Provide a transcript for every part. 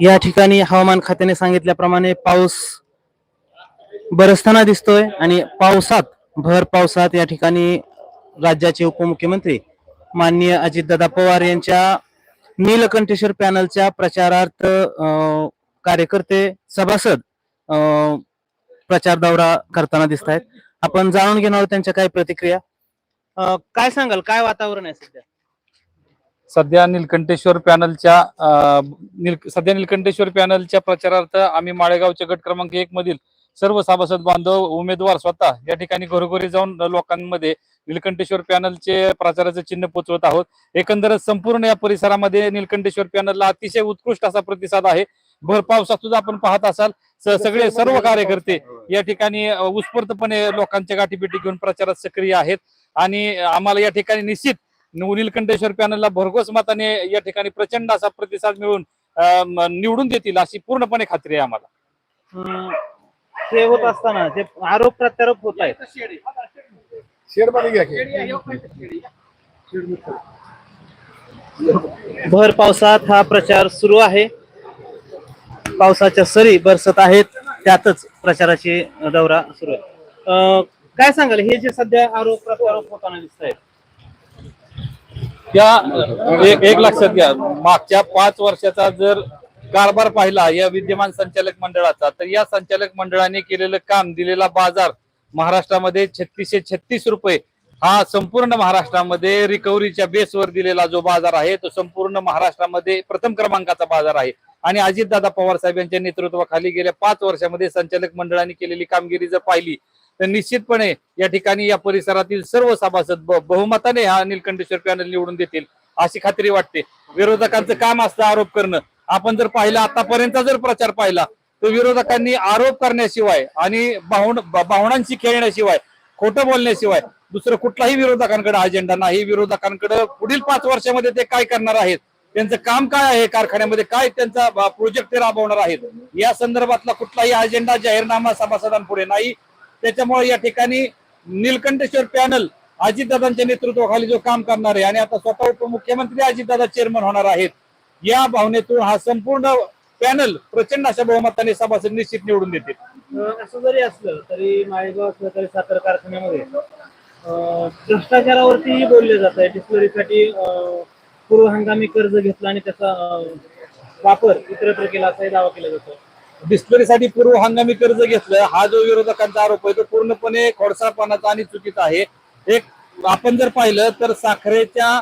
या ठिकाणी हवामान खात्याने सांगितल्याप्रमाणे पाऊस बरसताना दिसतोय आणि पावसात भर पावसात या ठिकाणी राज्याचे उपमुख्यमंत्री माननीय अजितदादा पवार यांच्या नीलकंठेश्वर पॅनलच्या प्रचारार्थ कार्यकर्ते सभासद अं, प्रचार दौरा करताना दिसत आहेत आपण जाणून घेणार त्यांच्या काय प्रतिक्रिया. अं, काय सांगाल? काय वातावरण आहे सध्या? सध्या निलकंठेश्वर पॅनलच्या निल सध्या निलकंठेश्वर पॅनलच्या प्रचारार्थ आम्ही माळेगावच्या गट क्रमांक एक मधील सर्व सभासद बांधव उमेदवार स्वतः या ठिकाणी घरोघरी जाऊन लोकांमध्ये निलकंठेश्वर पॅनलचे प्रचाराचे चिन्ह पोचवत आहोत. एकंदरच संपूर्ण या परिसरामध्ये निलकंठेश्वर पॅनलला अतिशय उत्कृष्ट असा प्रतिसाद आहे. भर पावसात सुद्धा आपण पाहत असाल सगळे सर्व कार्यकर्ते या ठिकाणी उत्स्फूर्तपणे लोकांच्या गाठीपिटी घेऊन प्रचारात सक्रिय आहेत. आणि आम्हाला या ठिकाणी निश्चित निलकंठेश्वर पॅनलला भरघोस मताने या ठिकाणी प्रचंड असा प्रतिसाद मिळून निवडून देतील अशी पूर्णपणे खात्री आहे आम्हाला. हे होत असताना जे आरोप प्रत्यारोप होत आहेत. भर पावसात हा प्रचार सुरू आहे. पावसाच्या सरी बरसत आहेत त्यातच प्रचाराची दौरा सुरू आहे. काय सांगाल? हे जे सध्या आरोप प्रत्यारोप होताना दिसत आहेत त्या एक एक लक्षात घ्या मागच्या पाच वर्षाचा जर कारभार पाहिला या विद्यमान संचालक मंडळाचा तर या संचालक मंडळाने केलेलं काम दिलेला बाजार महाराष्ट्रामध्ये छत्तीसशे छत्तीस रुपये हा संपूर्ण महाराष्ट्रामध्ये रिकव्हरीच्या बेसवर दिलेला जो बाजार आहे तो संपूर्ण महाराष्ट्रामध्ये प्रथम क्रमांकाचा बाजार आहे. आणि अजितदादा पवार साहेब यांच्या नेतृत्वाखाली गेल्या पाच वर्षामध्ये संचालक मंडळाने केलेली कामगिरी जर पाहिली तर निश्चितपणे या ठिकाणी या परिसरातील सर्व सभासद बहुमताने हा निलकंठेश्वर पॅनल निवडून देतील अशी खात्री वाटते. विरोधकांचं काम असतं आरोप करणं. आपण जर पाहिलं आतापर्यंत जर प्रचार पाहिला तर विरोधकांनी आरोप करण्याशिवाय आणि भावण भावनांशी खेळण्याशिवाय खोटं बोलण्याशिवाय दुसरं कुठलाही विरोधकांकडे अजेंडा नाही. विरोधकांकडे पुढील पाच वर्षामध्ये ते काय करणार आहेत? त्यांचं काम काय आहे कारखान्यामध्ये? काय त्यांचा प्रोजेक्ट ते राबवणार आहेत? या संदर्भातला कुठलाही अजेंडा जाहीरनामा सभासदांपुढे नाही. त्याच्यामुळे या ठिकाणी निलकंठेश्वर पॅनल अजितदादांच्या नेतृत्वाखाली जो काम करणार आहे आणि आता स्वतः उपमुख्यमंत्री अजितदादा चेअरमन होणार आहेत. या भावनेतून हा संपूर्ण पॅनल प्रचंड अशा बहुमताने सभासद निश्चित निवडून देतील. असं जरी असलं तरी माळेगाव सहकारी साखर कारखान्यामध्ये भ्रष्टाचारावरती बोलले जात. आहे डिस्लरीसाठी पूर्व हंगामी कर्ज घेतला आणि त्याचा वापर इतरत्र केला असाही दावा केला जातो. डिस्कवरीसाठी पूर्व हंगामी कर्ज घेतलं. हा जो विरोधकांचा आरोप आहे तो पूर्णपणे खोडसाळपणाचा आणि चुकीचा आहे. एक आपण जर पाहिलं तर साखरेच्या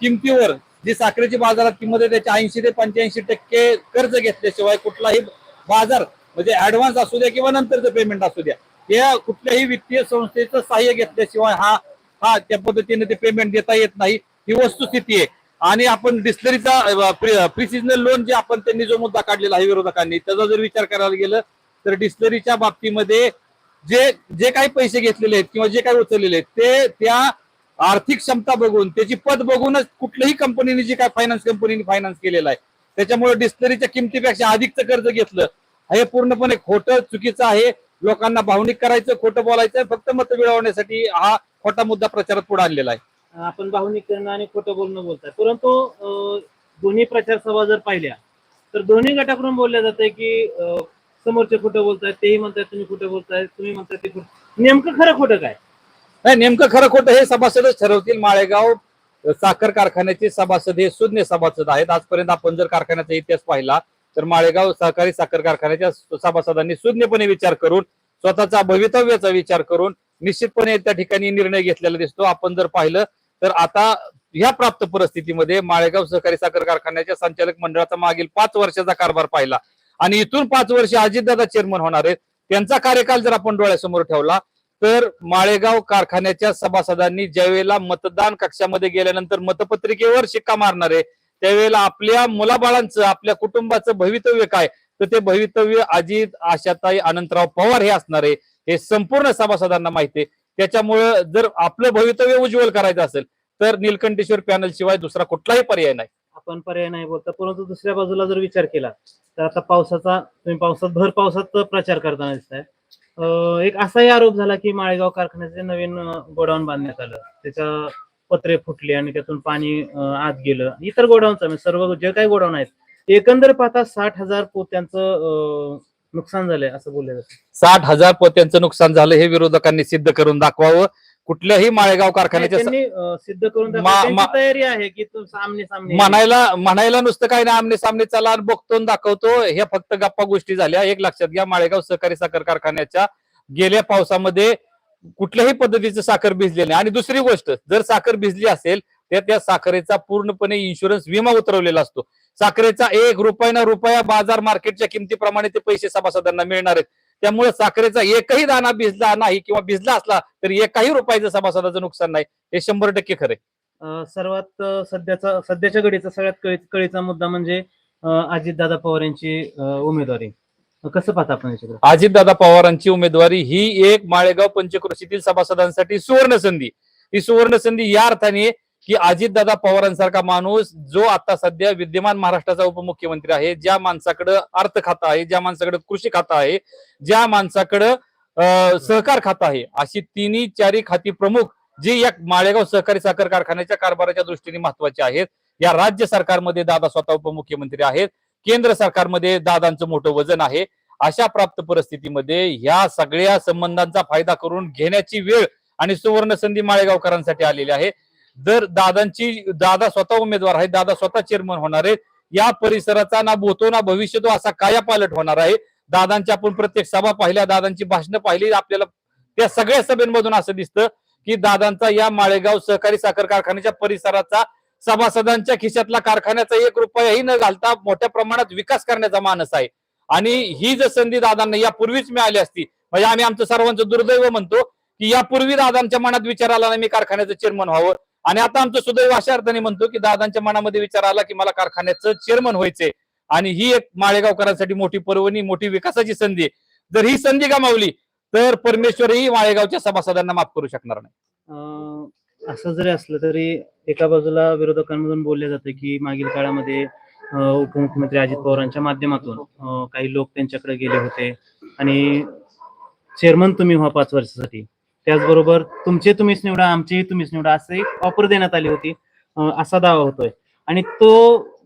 किमतीवर जी साखरेची बाजारात किंमत आहे त्याच्या ऐंशी ते पंच्याऐंशी टक्के कर्ज घेतल्याशिवाय कुठलाही बाजार म्हणजे ऍडव्हान्स असू द्या किंवा नंतरचं पेमेंट असू द्या या कुठल्याही वित्तीय संस्थेचं सहाय्य घेतल्याशिवाय हा हा त्या पद्धतीने ते पेमेंट देता येत नाही. ही वस्तुस्थिती आहे. आणि आपण डिस्लरीचा प्रिसिजनल लोन जे आपण त्यांनी जो मुद्दा काढलेला आहे विरोधकांनी त्याचा जर विचार करायला गेलं तर डिस्लरीच्या बाबतीमध्ये जे जे काही पैसे घेतलेले आहेत किंवा जे काही उचललेले आहेत ते त्या आर्थिक क्षमता बघून त्याची पद बघूनच कुठल्याही कंपनीने जे काय फायनान्स कंपनीने फायनान्स केलेला आहे त्याच्यामुळे डिस्लरीच्या किमतीपेक्षा अधिकचं कर्ज घेतलं हे पूर्णपणे खोटं चुकीचं आहे. लोकांना भावनिक करायचं खोटं बोलायचं फक्त मत मिळवण्यासाठी हा खोटा मुद्दा प्रचारात पुढे आणलेला आहे. आपण भावनिक करणं आणि खोटं बोलणं बोलताय. परंतु दोन्ही प्रचार सभा जर पाहिल्या तर दोन्ही गटाकडून बोलल्या जात आहे की समोरचे खोटं बोलतायत तेही म्हणताय तुम्ही खोटं बोलताय तुम्ही म्हणताय ते खोटं. नेमकं खरं खोटं काय? नाही नेमकं खरं खोटं हे सभासदच ठरवतील. माळेगाव साखर कारखान्याचे सभासद हे शून्य सभासद आहेत. आजपर्यंत आपण जर कारखान्याचा इतिहास पाहिला तर माळेगाव सहकारी साखर कारखान्याच्या सभासदांनी शून्यपणे विचार करून स्वतःचा भवितव्याचा विचार करून निश्चितपणे त्या ठिकाणी निर्णय घेतलेला दिसतो. आपण जर पाहिलं तर आता ह्या प्राप्त परिस्थितीमध्ये माळेगाव सहकारी साखर कारखान्याच्या संचालक मंडळाचा मागील पाच वर्षाचा कारभार पाहिला. आणि इथून पाच वर्ष अजितदादा चेअरमन होणार आहेत. त्यांचा कार्यकाल जर आपण डोळ्यासमोर ठेवला तर माळेगाव कारखान्याच्या सभासदांनी ज्यावेळेला मतदान कक्षामध्ये गेल्यानंतर मतपत्रिकेवर शिक्का मारणार आहे त्यावेळेला आपल्या मुलाबाळांचं आपल्या कुटुंबाचं भवितव्य काय? तर ते भवितव्य अजित आशाताई अनंतराव पवार हे असणार. आहे हे संपूर्ण सभासदांना माहिती आहे. त्याच्यामुळं जर आपलं भवितव्य उज्ज्वल करायचं असेल तर नीलकंठेश्वर पॅनल शिवाय दुसरा कुठलाही पर्याय नाही. आपण पर्याय नाही बोलता. परंतु दुसऱ्या बाजूला जर विचार केला तर आता पावसाचा तुम्ही पावसात भर पावसात प्रचार करताना दिसताय. एक असाही आरोप झाला की माळेगाव कारखान्याचे नवीन गोडाऊन बांधण्यात आलं. त्याच्या पत्रे फुटले आणि त्यातून पाणी आत गेलं. इतर गोडाऊनचा म्हणजे सर्व जे काही गोडाऊन आहेत एकंदर पाहता साठ हजार पोत्यांचं नुकसान झालंय असं बोललं जातं. साठ हजार पोत्यांचं नुकसान झालं हे विरोधकांनी सिद्ध करून दाखवावं. कुठल्याही माळेगाव कारखान्याच्या त्यांनी अं, सिद्ध करून दाखवलं. मा- त्यांची मा- तयारी आहे की तू सामने सामने. म्हणायला म्हणायला नुसतं काय ना आमने सामने चला आणि बघतो आणि दाखवतो. हे फक्त गप्पा गोष्टी झाल्या. एक लक्षात घ्या माळेगाव सहकारी साखर कारखान्याच्या गेल्या पावसामध्ये कुठल्याही पद्धतीचं साखर भिजले नाही. आणि दुसरी गोष्ट जर साखर भिजली असेल तर त्या साखरेचा पूर्णपणे इन्शुरन्स विमा उतरवलेला असतो. साखरेचा एक रुपया ना रुपया बाजार मार्केटच्या किमतीप्रमाणे ते पैसे सभासदांना मिळणार आहेत. त्यामुळे साखरेचा एकही दाना भिजला नाही किंवा भिजला असला तरी एकही रुपयाचं सभासदाचं नुकसान नाही. हे शंभर टक्के खरं सर्वात सध्याचा सध्याच्या घडीचा सगळ्यात कळी- कळीचा मुद्दा म्हणजे अजितदादा पवार यांची उमेदवारी. कसं पाहता आपण अजितदादा पवारांची उमेदवारी ही एक माळेगाव पंचक्रोशीतील सभासदांसाठी सुवर्ण संधी. ही सुवर्ण संधी या अर्थाने की अजितदादा पवारांसारखा माणूस जो आता सध्या विद्यमान महाराष्ट्राचा उपमुख्यमंत्री आहे ज्या माणसाकडे अर्थ खातं आहे ज्या माणसाकडे कृषी खातं आहे ज्या माणसाकडे सहकार खातं आहे अशी तिन्ही चारी खाती प्रमुख जी या माळेगाव सहकारी साखर कारखान्याच्या कारभाराच्या दृष्टीने महत्वाची आहेत. या राज्य सरकारमध्ये दादा स्वतः उपमुख्यमंत्री आहेत. केंद्र सरकारमध्ये दादांचं मोठं वजन आहे. अशा प्राप्त परिस्थितीमध्ये ह्या सगळ्या संबंधांचा फायदा करून घेण्याची वेळ आणि सुवर्ण संधी माळेगावकरांसाठी आलेली आहे. जर दादांची दादा स्वतः उमेदवार आहेत दादा स्वतः चेअरमन होणार आहेत या परिसराचा ना भोतो ना भविष्य तो असा काया पालट होणार आहे. दादांची आपण प्रत्येक सभा पाहिल्या दादांची भाषणं पाहिली आपल्याला त्या सगळ्या सभेमधून असं दिसतं की दादांचा या माळेगाव सहकारी साखर कारखान्याच्या परिसराचा सभासदांच्या खिशातला कारखान्याचा एक रुपयाही न घालता मोठ्या प्रमाणात विकास करण्याचा मानस आहे. आणि ही जर संधी दादांना यापूर्वीच मिळाली असती म्हणजे आम्ही आमचं सर्वांचं दुर्दैव म्हणतो की यापूर्वी दादांच्या मनात विचार आला नाही मी कारखान्याचं चेअरमन व्हावं. आणि आता आमचं सुदैव अशा अर्थाने म्हणतो की दादांच्या मनामध्ये विचार आला की मला कारखान्याचं चेअरमन व्हायचंय. आणि ही एक माळेगावकरांसाठी मोठी पर्वणी मोठी विकासाची संधी आहे. जर ही संधी गमावली तर परमेश्वरही माळेगावच्या सभासदांना माफ करू शकणार नाही. असं जरी असलं तरी एका बाजूला विरोधकांमधून बोलले जाते की मागील काळामध्ये उपमुख्यमंत्री अजित पवारांच्या माध्यमातून काही लोक त्यांच्याकडे गेले होते. आणि चेअरमन तुम्ही व्हा पाच वर्षासाठी. त्याचबरोबर तुमचे तुम्हीच निवडा आमचेही तुम्हीच निवडा असं एक ऑफर देण्यात आली होती. असा दावा होतोय. आणि तो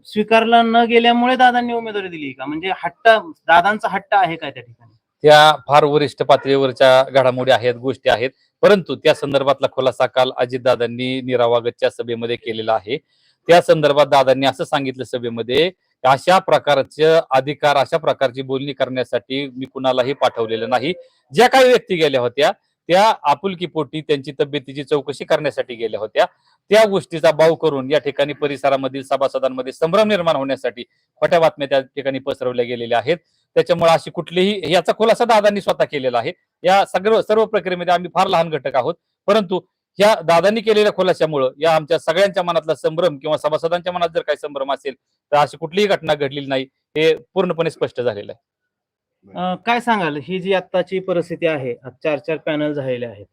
स्वीकारला न गेल्यामुळे दादांनी उमेदवारी दिली का? म्हणजे हट्ट दादांचा हट्ट आहे काय त्या ठिकाणी? त्या फार वरिष्ठ पातळीवरच्या घडामोडी आहेत गोष्टी आहेत. परंतु त्या संदर्भातला खुलासा काल अजितदादांनी निरावागतच्या सभेमध्ये केलेला आहे. त्या संदर्भात दादांनी असं सांगितलं सभेमध्ये अशा प्रकारचे अधिकार अशा प्रकारची बोलणी करण्यासाठी मी कुणालाही पाठवलेलं नाही. ज्या काही व्यक्ती गेल्या होत्या त्या आपुलकीपोटी त्यांची तब्येतीची चौकशी करण्यासाठी गेल्या होत्या. त्या गोष्टीचा बाव करून या ठिकाणी परिसरामधील सभासदांमध्ये संभ्रम निर्माण होण्यासाठी खोट्या बातम्या त्या ठिकाणी पसरवल्या गेलेल्या आहेत. त्याच्यामुळे अशी कुठलीही याचा खुलासा दादांनी स्वतः केलेला आहे. या सगळं सर्व प्रक्रियेमध्ये आम्ही फार लहान घटक आहोत. परंतु या दादांनी केलेल्या खुलाशामुळं या आमच्या सगळ्यांच्या मनातला संभ्रम किंवा सभासदांच्या मनात जर काही संभ्रम असेल तर अशी कुठलीही घटना घडलेली नाही हे पूर्णपणे स्पष्ट झालेलं आहे. अं, काय सांगाल? ही जी आत्ताची परिस्थिती आहे आज चार चार पॅनल झालेले आहेत.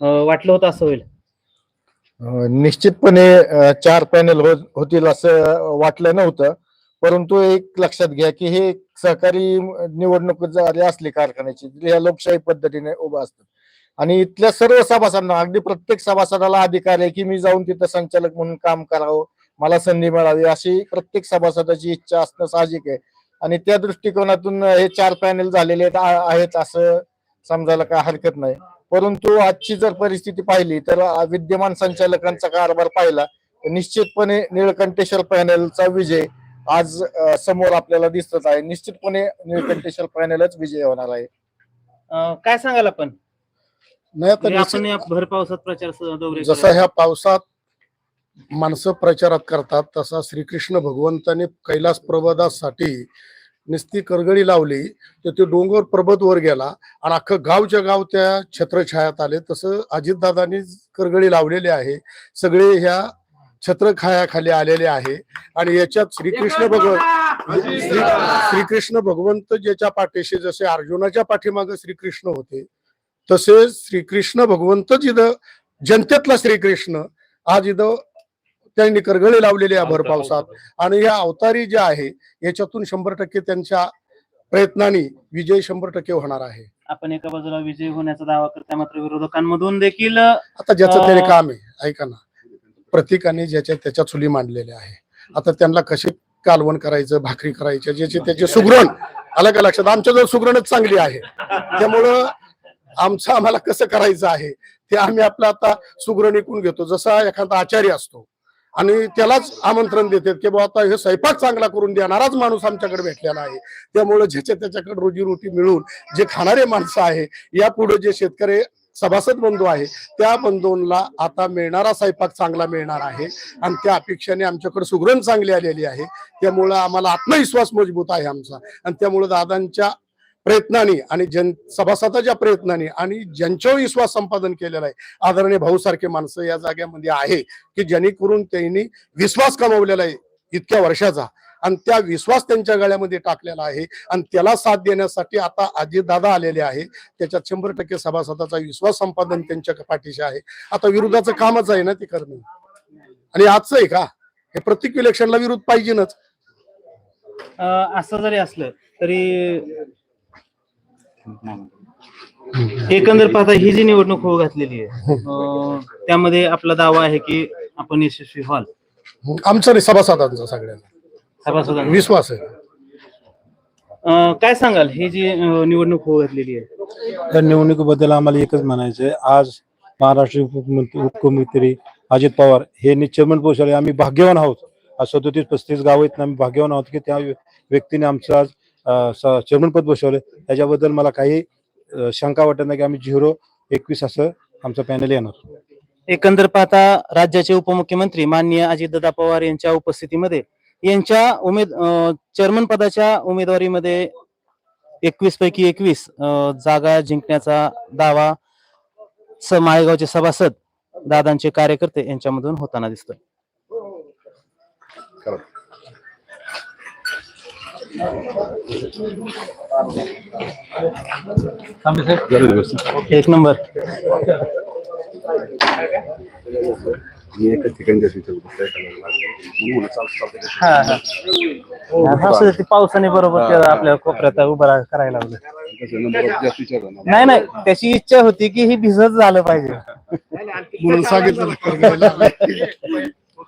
अं, वाटलं होतं असं होईल? निश्चितपणे चार पॅनल हो, होतील असं वाटलं नव्हतं. परंतु एक लक्षात घ्या की हे सहकारी निवडणूक जरी असली कारखान्याची तरी ह्या लोकशाही पद्धतीने उभं असतात आणि इथल्या सर्व सभासदांना अगदी प्रत्येक सभासदाला अधिकार आहे की मी जाऊन तिथं संचालक म्हणून काम करावं मला संधी मिळावी अशी प्रत्येक सभासदाची इच्छा असणं साहजिक आहे. आणि त्या दृष्टिकोनातून हे चार पॅनल झालेले आहेत असं समजायला काय हरकत नाही. परंतु आजची जर परिस्थिती पाहिली तर विद्यमान संचालकांचा कारभार पाहिला तर निश्चितपणे निळकंठेश्वर पॅनलचा विजय आज समोर आपल्याला दिसत आहे. निश्चितपणे निळकंठेश्वर पॅनलच विजय होणार आहे. काय सांगाल आपण? नाही आता म्हणजे आपण भर पावसात प्रचार जसं. ह्या पावसात माणसं प्रचारात करतात तसा श्रीकृष्ण भगवंताने कैलास पर्वतासाठी नुसती करगडी लावली तर ते डोंगर पर्वत वर गेला आणि अख्खं गावच्या गाव त्या छत्रछायात आले. तसं अजितदादांनी करगडी लावलेली आहे. सगळे ह्या छत्रछायाखाली आलेले आहे. आणि याच्यात श्रीकृष्ण भगवंत श्री श्रीकृष्ण भगवंत ज्याच्या पाठीशी जसे अर्जुनाच्या पाठीमागे श्रीकृष्ण होते तसे श्रीकृष्ण भगवंत जिथं जनतेतला श्रीकृष्ण. आज इथं त्यांनी करगळे लावलेले आहे भर पावसात. आणि या अवतारी जे आहे याच्यातून शंभर टक्के त्यांच्या प्रयत्नांनी विजय शंभर टक्के होणार आहे. आपण एका बाजूला विजय होण्याचा दावा करताय मात्र विरोधकांमधून देखील आता ज्याचं त्याने काम आहे ऐका ना. प्रत्येकाने ज्याच्या त्याच्या चुली मांडलेल्या आहे. आता त्यांना कशी कालवण करायचं भाकरी करायचं ज्याचे त्याचे सुगरण आलं का लक्षात? आमच्याजवळ सुगरणच चांगली आहे. त्यामुळं आमचं आम्हाला कसं करायचं आहे ते आम्ही आपलं आता सुगरण ऐकून घेतो. जसा एखादा आचार्य असतो आणि त्यालाच आमंत्रण देतात की बाबा आता हे स्वयंपाक चांगला करून देणाराच माणूस आमच्याकडे भेटलेला आहे. त्यामुळे ज्याच्या त्याच्याकडे रोजीरोटी मिळून जे खाणारे माणसं आहे यापुढे जे शेतकरी सभासद बंधू आहे त्या बंधूंना आता मिळणारा स्वयंपाक चांगला मिळणार आहे. आणि त्या अपेक्षाने आमच्याकडे सुगरण चांगली आलेली आहे. त्यामुळं आम्हाला आत्मविश्वास मजबूत आहे आमचा. आणि त्यामुळे दादांच्या प्रयत्नाने आणि जन सभासदाच्या प्रयत्नाने आणि ज्यांच्यावर विश्वास संपादन केलेला आहे आदरणीय भाऊसारखे माणसं या जाग्यामध्ये आहे की जेणेकरून त्यांनी विश्वास कमवलेला आहे इतक्या वर्षाचा. आणि त्या विश्वास त्यांच्या गळ्यामध्ये टाकलेला आहे आणि त्याला साथ देण्यासाठी आता अजितदादा आलेले आहे. त्याच्यात शंभर टक्के सभासदाचा विश्वास संपादन त्यांच्या पाठीशी आहे. आता विरोधाचं कामच आहे ना ते करणं. आणि आजचं आहे का? हे प्रत्येक इलेक्शनला विरोध पाहिजेच अं, असं जरी असलं तरी एकंदर पाहता ही जी निवडणूक होऊ घातलेली आहे अं, त्यामध्ये आपला दावा आहे की आपण यशस्वी व्हाल. आमचं नाही सभासदांचा सगळ्यांना सभासदांचा. विश्वास आहे. अं, काय सांगाल? ही जी अं, निवडणूक होऊ घातलेली आहे. या निवडणुकीबद्दल आम्हाला एकच म्हणायचं आहे आज महाराष्ट्र उपमुख्यमंत्री उपमुख्यमंत्री अजित पवार हे चेअरमन पोहोचले आम्ही भाग्यवान आहोत. आज सदोतीस पस्तीस गाव आहेत आम्ही भाग्यवान आहोत की त्या व्यक्तीने आमचं आज चेअरमन पद बसवलं. त्याच्याबद्दल मला काही शंका वाटत नाही की आम्ही झिरो एकवीस असं आमचं पॅनल येणार. एकंदर पाहता राज्याचे उपमुख्यमंत्री माननीय अजितदादा पवार यांच्या उपस्थितीमध्ये यांच्या उमेद चेअरमन पदाच्या उमेदवारीमध्ये एकवीस पैकी एकवीस जागा जिंकण्याचा दावा स माळेगावचे सभासद दादांचे कार्यकर्ते यांच्यामधून होताना दिसतोय. एक नंबर. हा हा. ते पावसाने बरोबर ते आपल्या कोपऱ्यात उभं करायला लावलं. नाही नाही. त्याची इच्छा होती की ही भिजत झालं पाहिजे. म्हणून सांगितलं.